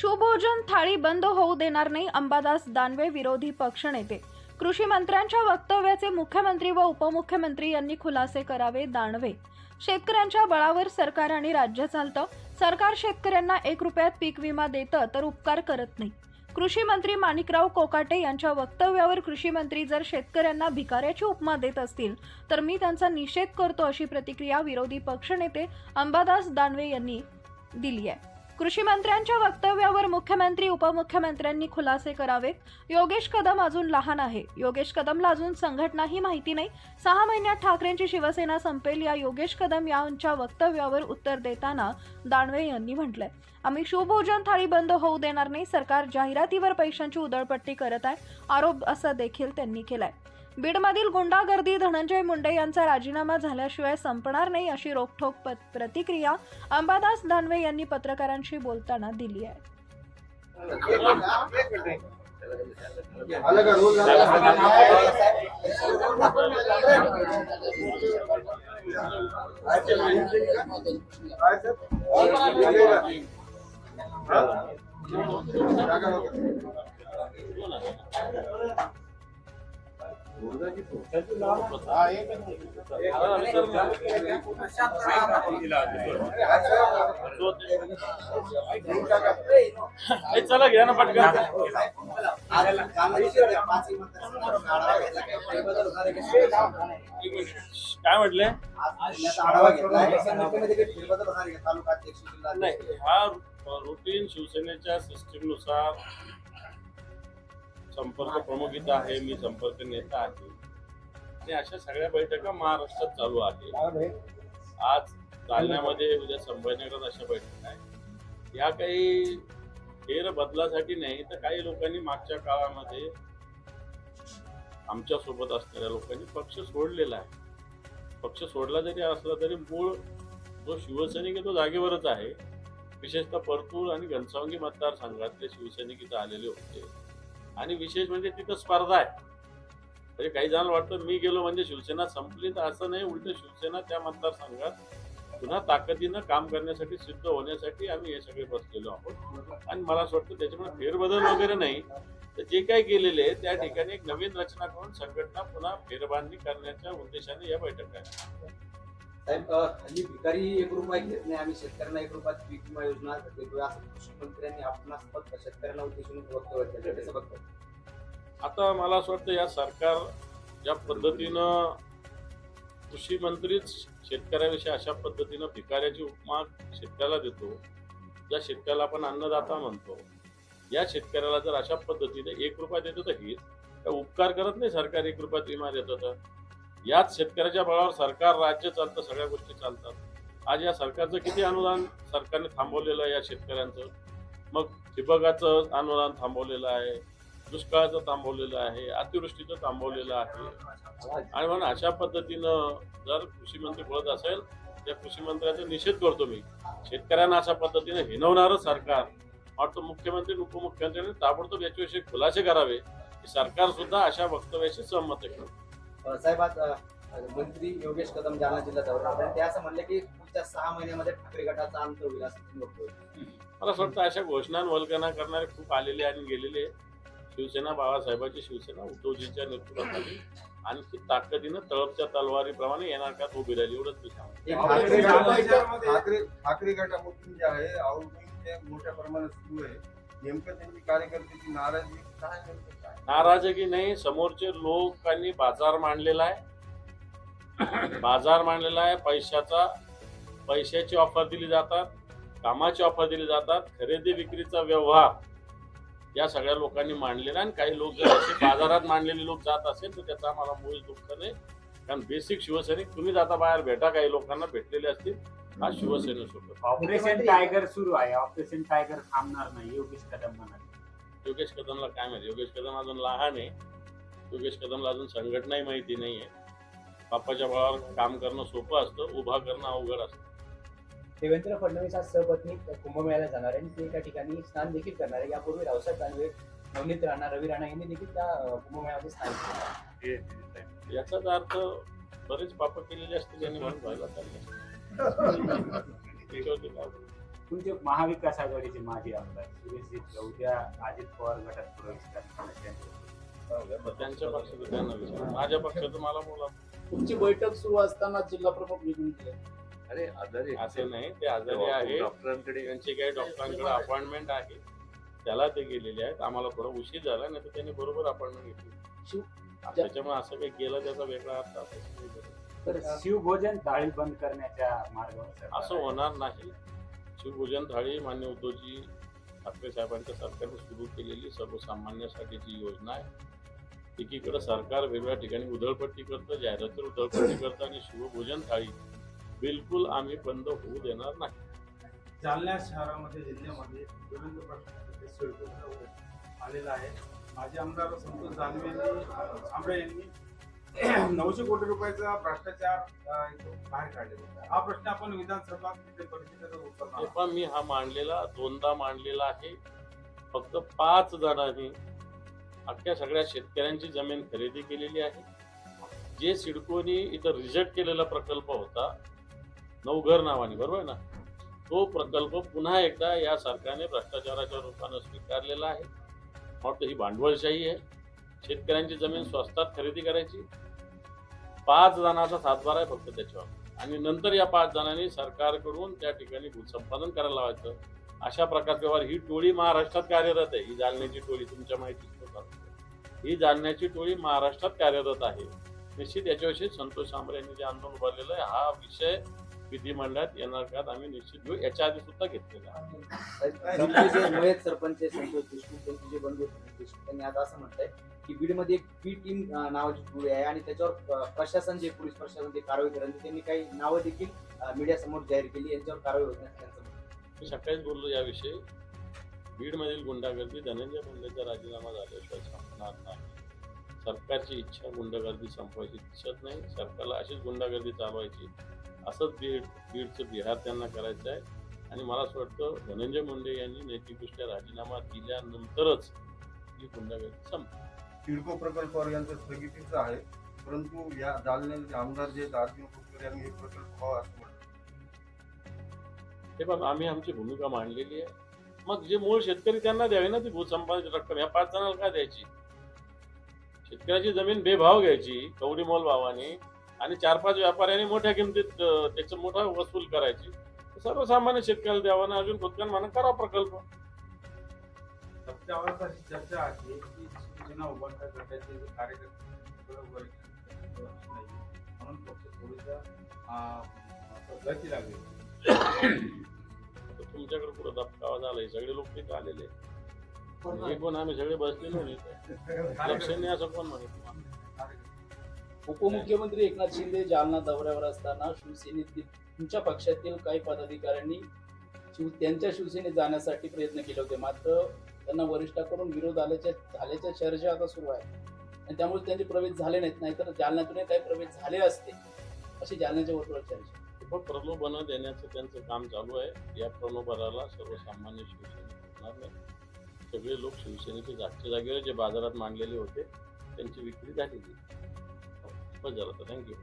सुभोजन थाळी बंद होऊ देणार नाही अंबादास दानवे विरोधी पक्षनेते. कृषी मंत्र्यांच्या वक्तव्याचे मुख्यमंत्री व उपमुख्यमंत्री यांनी खुलासे करावे दानवे. शेतकऱ्यांच्या बळावर सरकार आणि राज्य चालतं. सरकार शेतकऱ्यांना एक रुपयात पीक विमा देतं तर उपकार करत नाही. कृषी मंत्री माणिकराव कोकाटे यांच्या वक्तव्यावर कृषी मंत्री जर शेतकऱ्यांना भिकाऱ्याची उपमा देत असतील तर मी त्यांचा निषेध करतो अशी प्रतिक्रिया विरोधी पक्षनेते अंबादास दानवे यांनी दिली आहे. कृषी मंत्र्यांच्या वक्तव्यावर मुख्यमंत्री उपमुख्यमंत्र्यांनी खुलासे करावेत योगेश कदम अजून लहान आहे. योगेश कदमला अजून संघटनाही माहिती नाही. सहा महिन्यात ठाकरेंची शिवसेना संपेल या योगेश कदम यांच्या वक्तव्यावर उत्तर देताना दानवे यांनी म्हटलंय. आम्ही शिवभोजन थाळी बंद होऊ देणार नाही. सरकार जाहिरातीवर पैशांची उधळपट्टी करत आहे. आरोप असा देखील त्यांनी केलाय. बीडमधील गुंडागर्दी धनंजय मुंडे यांचा राजीनामा झाल्याशिवाय संपणार नाही अशी रोखठोक प्रतिक्रिया अंबादास दानवे यांनी पत्रकारांशी बोलताना दिली आहे. चला घ्या ना पटकन. काय म्हटले? नाही हा रुटीन शिवसेनेच्या सिस्टीमनुसार संपर्क प्रमुख इथं आहे मी संपर्क नेता आहे. आणि अशा सगळ्या बैठका महाराष्ट्रात चालू आहे आज जालन्यामध्ये उद्या संभाजीनगरात अशा बैठका आहे या काही फेर बदलासाठी नाही तर काही लोकांनी मागच्या काळामध्ये आमच्यासोबत असणाऱ्या लोकांनी पक्ष सोडलेला आहे. पक्ष सोडला जरी असला तरी मूळ जो शिवसैनिक आहे तो जागेवरच आहे. विशेषतः परतूर आणि घनसावंगी मतदारसंघातले शिवसैनिक इथं आलेले होते. आणि विशेष म्हणजे तिथं स्पर्धा आहे. म्हणजे काही जणांना वाटतं मी गेलो म्हणजे शिवसेना संपली तर असं नाही उलट शिवसेना त्या मतदारसंघात पुन्हा ताकदीनं काम करण्यासाठी सिद्ध होण्यासाठी आम्ही हे सगळे बसलेलो आहोत. आणि मला असं वाटतं त्याच्यामुळे फेरबदल वगैरे नाही. तर जे काही केलेले आहे त्या ठिकाणी एक नवीन रचना करून संघटना पुन्हा फेरबांधणी करण्याच्या उद्देशाने या बैठका आहेत. साहेब हल्ली भिकारी एक रुपया घेत नाही आम्ही शेतकऱ्यांना एक रुपयात पीक विमा योजना देतोय असं कृषी मंत्र्यांनी आपणास फक्त शेतकऱ्यांना उद्देशून वक्तव्य केलं? त्याचं बघतो. आता मला असं वाटतं या सरकार ज्या पद्धतीनं कृषी मंत्रीच शेतकऱ्याविषयी अशा पद्धतीनं भिकाऱ्याची उपमा शेतकऱ्याला देतो. ज्या शेतकऱ्याला आपण अन्नदाता म्हणतो या शेतकऱ्याला जर अशा पद्धतीने एक रुपया देतो तर हीच काय उपकार करत नाही सरकार एक रुपयात विमा देतं तर? याच शेतकऱ्याच्या बळावर सरकार राज्य चालतं सगळ्या गोष्टी चालतात. आज या सरकारचं किती अनुदान सरकारने थांबवलेलं आहे या शेतकऱ्यांचं? मग ठिबकाचं अनुदान थांबवलेलं आहे. दुष्काळाचं थांबवलेलं आहे अतिवृष्टीचं थांबवलेलं आहे. आणि म्हणून अशा पद्धतीनं जर कृषी मंत्री बोलत असेल त्या कृषी मंत्र्याचा निषेध करतो मी. शेतकऱ्यांना अशा पद्धतीने हिनवणारं सरकार. वाटतं मुख्यमंत्री उपमुख्यमंत्र्यांनी ताबडतोब याच्याविषयी खुलासे करावे. की सरकार सुद्धा अशा वक्तव्याशी सहमत आहे. साहेब मंत्री योगेश कदम जालना जिल्हा दौरा ते असं म्हणले की पुढच्या सहा महिन्यामध्ये ठाकरे गटाचा अंत होईल असं मला असं वाटतं अशा घोषणा वल्गना करणारे खूप आलेले आणि गेलेले शिवसेना बाळासाहेबांची शिवसेना उद्धवजींच्या नेतृत्वाखाली आणखी ताकदीनं तळपच्या तलवारीप्रमाणे येणार का उभी राहिली एवढंच मी सांगतो. एक ठाकरे गटामधून जे आहे आउटगोईंग मोठ्या प्रमाणात सुरू आहे. नेमकं त्यांची कार्यकर्त्याची नाराजी काय नाराजगी नाही समोरचे लोकांनी बाजार मांडलेला आहे. बाजार मांडलेला आहे पैशाचा पैशाची ऑफर दिली जातात कामाची ऑफर दिली जातात खरेदी विक्रीचा व्यवहार या सगळ्या लोकांनी मांडलेला आहे आणि काही लोक जर असे बाजारात मांडलेले लोक जात असेल तर त्याचा आम्हाला मूळ दुःख नाही. कारण बेसिक शिवसैनिक तुम्ही जाता बाहेर भेटा काही लोकांना भेटलेले असतील हा शिवसेनेसोबत ऑपरेशन टायगर सुरू आहे. ऑपरेशन टायगर थांबणार नाही योगेश कदम म्हणाले. योगेश कदमला काय माहिती? योगेश कदम अजून लहान आहे. योगेश कदमला अजून संघटनाही माहिती नाहीये. बाप्पाच्या बळावर काम करणं सोपं असतं उभा करणं अवघड असतं. देवेंद्र फडणवीस आज सहपत्नी कुंभमेळ्याला जाणार आहे आणि ते त्या ठिकाणी स्नान देखील करणार आहे यापूर्वी रावसाहेब दानवे नवनीत राणा रवी राणा यांनी देखील त्या कुंभमेळ्यामध्ये स्नान केलं याचाच अर्थ बरेच पाप केलेले असते ज्यांनी म्हणून व्हायला चालले असते. त्याच्यावरती काय बोलू? तुमचे महाविकास आघाडीचे माजी आमदार सुरेश उद्या अजित पवार गटात प्रवेश करणार त्यांच्याबद्दल. त्यांच्या पक्षाचं त्यांना विचार माझ्या पक्षाचं मला बोला तुमची बैठक सुरू असताना जिल्हा प्रमुख निघून गेले अरे आजारी असे नाही ते आजारी आहे डॉक्टरांकडे त्यांची काही डॉक्टरांकडे अपॉइंटमेंट आहे. त्याला ते गेलेले आहेत. आम्हाला थोडा उशीर झाला नाही तर त्यांनी बरोबर अपॉइंटमेंट घेतली. शिव- त्याच्यामुळे असं काही गेलं त्याचा वेगळा अर्थ बरोबर. तर शिवभोजन थाळी बंद करण्याच्या मार्गावर असं. होणार नाही. शिवभोजन थाळी मान्य उद्धवजी ठाकरे साहेबांच्या सरकारने सुरू केलेली सर्वसामान्यांसाठीची योजना आहे एकीकडे सरकार वेगवेगळ्या ठिकाणी उधळपट्टी करतं जाहिरातीवर उधळपट्टी करतं आणि शिवभोजन थाळी बिलकुल आम्ही बंद होऊ देणार नाही. जालना शहरामध्ये जिल्ह्यामध्ये विविध सिडको आलेला आहे. माजी आमदार संतोष दानवे यांनी आंबळे यांनी नऊशे कोटी रुपयाचा भ्रष्टाचार बाहेर काढलेला. हा प्रश्न आपण विधानसभा परिषदेचा उत्तर पण मी हा मांडलेला दोनदा मांडलेला आहे. फक्त पाच जणांनी अख्ख्या सगळ्या शेतकऱ्यांची जमीन खरेदी केलेली आहे. जे सिडकोनी इथं रिजेक्ट केलेला प्रकल्प होता नवघर नावाने बरोबर ना? तो प्रकल्प पुन्हा एकदा या सरकारने भ्रष्टाचाराच्या रूपानं स्वीकारलेला आहे. वाटतं ही भांडवलशाही आहे. शेतकऱ्यांची जमीन स्वस्तात खरेदी करायची. पाच जणांचा सातबारा आहे फक्त त्याच्यावर. आणि नंतर या पाच जणांनी सरकारकडून त्या ठिकाणी भूसंपादन करायला लावायचं. अशा प्रकारचे व्यवहार. ही टोळी महाराष्ट्रात कार्यरत आहे. ही जालन्याची टोळी तुमच्या माहितीच ही जालन्याची टोळी महाराष्ट्रात कार्यरत आहे. निश्चित याच्याविषयी संतोष सांबरे यांनी जे आंदोलन उभारलेलं आहे हा विषय विधिमंडळात येणार का? आम्ही निश्चित घेऊ. याच्या आधी सुद्धा घेतलेला आहे. जे सरपंच आहे, संतोष देशमुख त्यांचे जे बंधू आहेत, देशमुख त्यांनी आज असं म्हटलंय की बीडमध्ये एक बी टीम नावाची टोळी आहे आणि त्याच्यावर प्रशासन जे पोलीस प्रशासन ते कारवाई करत त्यांनी काही नावं देखील मीडिया समोर जाहीर केली. यांच्यावर कारवाई होत नाही. मी सकाळीच बोललो याविषयी. बीडमधील गुंडागर्दी धनंजय मुंडेचा राजीनामा झाल्याशिवाय संपणार नाही. सरकारची इच्छा गुंडागर्दी संपवायची दिसत नाही. सरकारला अशीच गुंडागर्दी चालवायची. असंच बीड बीडचं बिहार त्यांना करायचं आहे. आणि मला असं वाटतं धनंजय मुंडे यांनी नैतिकदृष्ट्या राजीनामा दिल्यानंतरच ही गुंडागर्दी संपते सिडको प्रकल्पावर यांचं स्थगितीचं आहे. परंतु या जालन्याचे आमदार जे अर्जुन खोतकर यांनी हे प्रकल्प व्हावा असं म्हटलं हे बघ आम्ही आमची भूमिका मांडलेली आहे. मग जे मूळ शेतकरी त्यांना द्यावी ना ती भूसंपादनाची रक्कम या पाच जणांना का द्यायची? शेतकऱ्याची जमीन बेभाव घ्यायची कवडी मोल भावाने. आणि चार पाच व्यापाऱ्यांनी मोठ्या किमतीत त्याचं मोठा वसूल करायची. सर्वसामान्य शेतकऱ्याला द्यावा ना अजून खोतकर म्हणा करा प्रकल्प. सत्यावर अशी चर्चा आहे की शिवसेना उभारता गटाचे जे कार्यकर्ते बरोबर नाही म्हणून पक्ष थोडीसा अ, गती लागली. आता तुमच्याकडे पुढे दबकावा झाला हे सगळे लोक तिथे आलेले हे आम्ही सगळे बसलेलो नाही लक्ष नाही असं कोण म्हणत तुम्हाला? उपमुख्यमंत्री एकनाथ शिंदे जालना दौऱ्यावर असताना शिवसेनेतील तुमच्या पक्षातील काही पदाधिकाऱ्यांनी शिव त्यांच्या शिवसेनेत जाण्यासाठी प्रयत्न केले होते. मात्र त्यांना वरिष्ठाकडून विरोध आल्याच्या झाल्याच्या चर्चा आता सुरू आहे. आणि त्यामुळे त्यांचे प्रवेश झाले नाहीत. नाहीतर जालन्यातूनही काही प्रवेश झाले असते. अशी जालन्याच्या वर्तुळात चर्चा पण हो, प्रलोभनं देण्याचं त्यांचं काम चालू आहे. या प्रलोभनाला सर्वसामान्य शिवसेना नाही. सगळे लोक शिवसेनेचे जागच्या जागेवर जे बाजारात मांडलेले होते त्यांची विक्री झालेली બસ ચાલો તો થેન્ક યુ